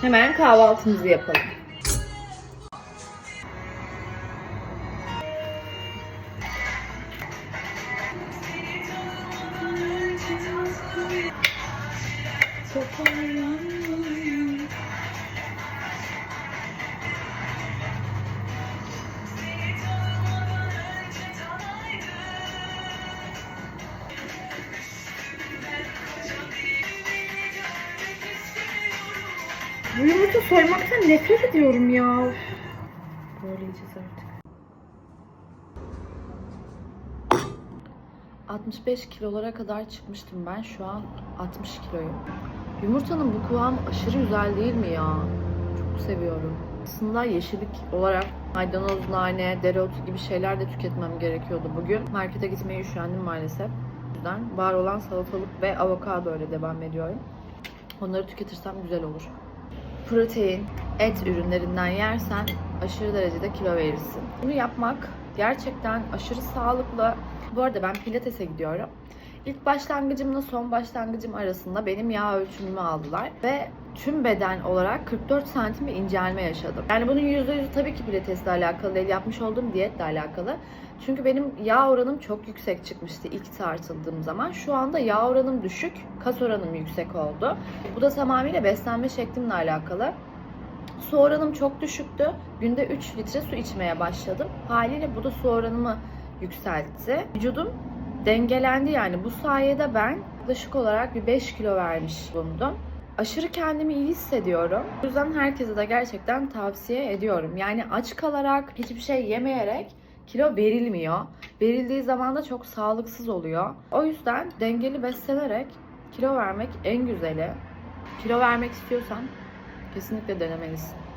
Hemen kahvaltımızı yapalım. Bu yumurta soymaktan nefret ediyorum ya. Böyle yiyeceğiz artık. 65 kilolara kadar çıkmıştım ben. Şu an 60 kiloyum. Yumurtanın bu kıvamı aşırı güzel değil mi ya? Çok seviyorum. Aslında yeşillik olarak maydanoz, nane, dereotu gibi şeyler de tüketmem gerekiyordu bugün. Markete gitmeye üşendim maalesef. Yüzden var olan salatalık ve avokado öyle devam ediyorum. Onları tüketirsem güzel olur protein, et ürünlerinden yersen aşırı derecede kilo verirsin. Bunu yapmak gerçekten aşırı sağlıklı. Bu arada ben pilatese gidiyorum. İlk başlangıcımla son başlangıcım arasında benim yağ ölçümümü aldılar ve tüm beden olarak 44 santim bir incelme yaşadım. Yani bunun %100'ü tabii ki pilatesle alakalı değil, yapmış olduğum diyetle alakalı. Çünkü benim yağ oranım çok yüksek çıkmıştı ilk tartıldığım zaman. Şu anda yağ oranım düşük, kas oranım yüksek oldu. Bu da tamamıyla beslenme şeklimle alakalı. Su oranım çok düşüktü. Günde 3 litre su içmeye başladım. Haliyle bu da su oranımı yükseltti. Vücudum dengelendi yani. Bu sayede ben yaklaşık olarak bir 5 kilo vermiş bulundum. Aşırı kendimi iyi hissediyorum. O yüzden herkese de gerçekten tavsiye ediyorum. Yani aç kalarak, hiçbir şey yemeyerek kilo verilmiyor. Verildiği zaman da çok sağlıksız oluyor. O yüzden dengeli beslenerek kilo vermek en güzeli. Kilo vermek istiyorsan kesinlikle denemelisin.